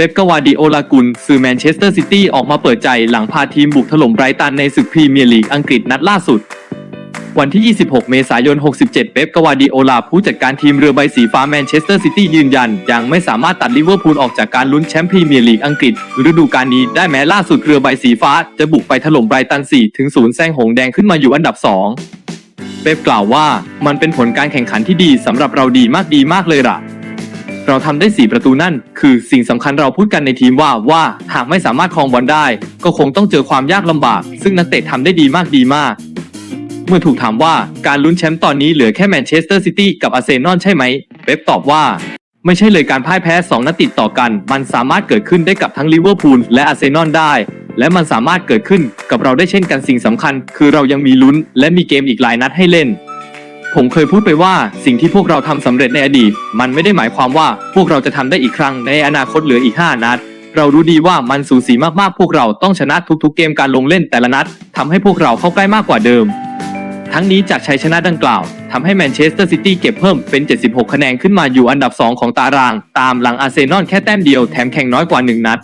เป๊ปกวาร์ดิโอลากุลสื่อแมนเชสเตอร์ซิตี้ออกมาเปิดใจหลังพาทีมบุกถล่มไบรตันในศึกพรีเมียร์ลีกอังกฤษนัดล่าสุด วันที่ 26 เมษายน 67 เป๊ปกวาร์ดิโอลาผู้จัดการทีมเรือใบสีฟ้าแมนเชสเตอร์ซิตี้ยืนยัน ยังไม่สามารถตัดลิเวอร์พูลออกจากการลุ้นแชมป์พรีเมียร์ลีกอังกฤษฤดูกาลนี้ได้แม้ล่าสุดเรือใบสีฟ้าจะบุกไปถล่มไบรตัน 4 ถึง 0 แซงหงแดงขึ้นมาอยู่อันดับ 2 เป๊ปกล่าวว่ามันเป็นผลการแข่งขันที่ดีสำหรับเราดีมากดีมากเลยล่ะ เราทำได้ 4 ประตูนั่น คือสิ่งสำคัญเราพูดกันในทีมว่าว่าหากไม่สามารถครองบอลได้ ก็คงต้องเจอความยากลำบาก ซึ่งนักเตะทำได้ดีมากดีมาก เมื่อถูกถามว่าการลุ้นแชมป์ตอนนี้เหลือแค่แมนเชสเตอร์ซิตี้กับอาร์เซนอลใช่ไหมเป๊ปตอบว่าไม่ใช่เลยการพ่ายแพ้ 2 นัดติดต่อกัน มันสามารถเกิดขึ้นได้กับทั้งลิเวอร์พูลและอาร์เซนอลได้ และมันสามารถเกิดขึ้นกับเราได้เช่นกันสิ่งสำคัญ คือเรายังมีลุ้น และมีเกมอีกหลายนัดให้เล่น ผมเคยพูดไปว่าสิ่งที่พวกเราทำสำเร็จในอดีต มันไม่ได้หมายความว่าพวกเราจะทำได้อีกครั้งในอนาคตเหลืออีก 5 นัด เรารู้ดีว่ามันสูสีมากๆ พวกเราต้องชนะทุกๆ เกมการลงเล่นแต่ละนัดทำให้พวกเราเข้าใกล้มากกว่าเดิม ทั้งนี้จากชัยชนะดังกล่าวทำให้แมนเชสเตอร์ซิตี้เก็บเพิ่มเป็น 76 คะแนนขึ้นมาอยู่อันดับ 2 ของตาราง ตามหลังอาร์เซนอลแค่แต้มเดียวแถมแข่งน้อยกว่า 1 นัด